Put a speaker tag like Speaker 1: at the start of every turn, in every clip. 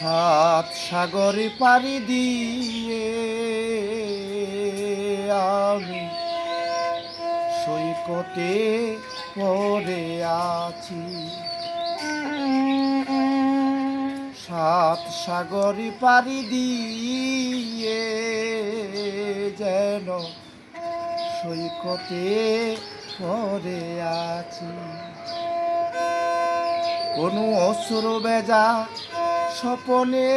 Speaker 1: সাগরে পাড়ি দিয়ে আমি সৈকতে পড়ে আছি। সাত সাগরে পাড়ি দিয়ে যেন সৈকতে পড়ে আছি। কোনো অসুর বেজা স্বপনে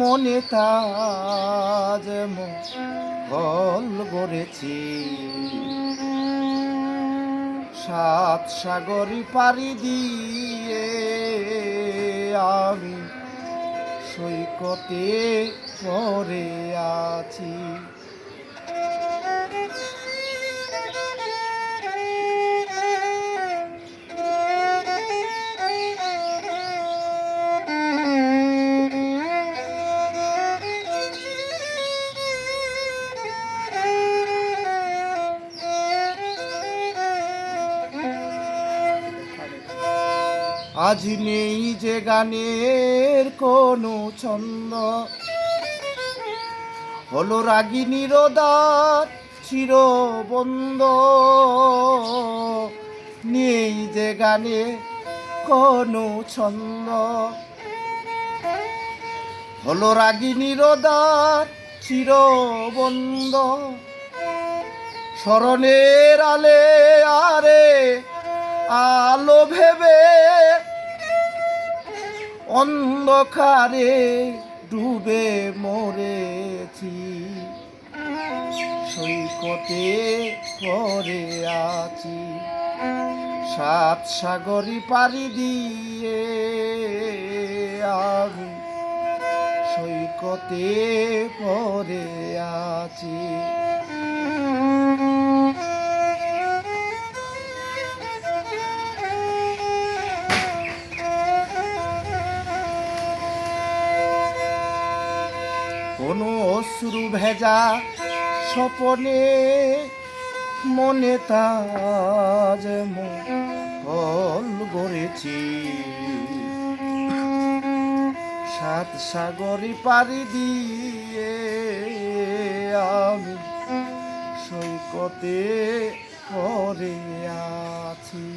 Speaker 1: মনে তাজ হল গড়েছি। সাত সাগরী পাড়ি দিয়ে আমি সৈকতে পরে আছি। আজ নেই যে গানের কোনো ছন্দ। হলো রাগিনী রোদার চির বন্ধ নেই যে গানে কোনো ছন্দ। হলো রাগিনী রোদার চির বন্ধ স্মরণের আলে আরে আলো ভেবে অন্ধকারে ডুবে মরেছি। সৈকতে পরে আছি। সাত সাগরী পাড়ি দিয়ে আমি সৈকতে পরে আছি। কোনো অশ্রু ভেজা স্বপনে মনে তাজ ফল গড়েছি। সাত সাগরী পাড়ি দিয়ে আমি সৈকতে পরে আছি।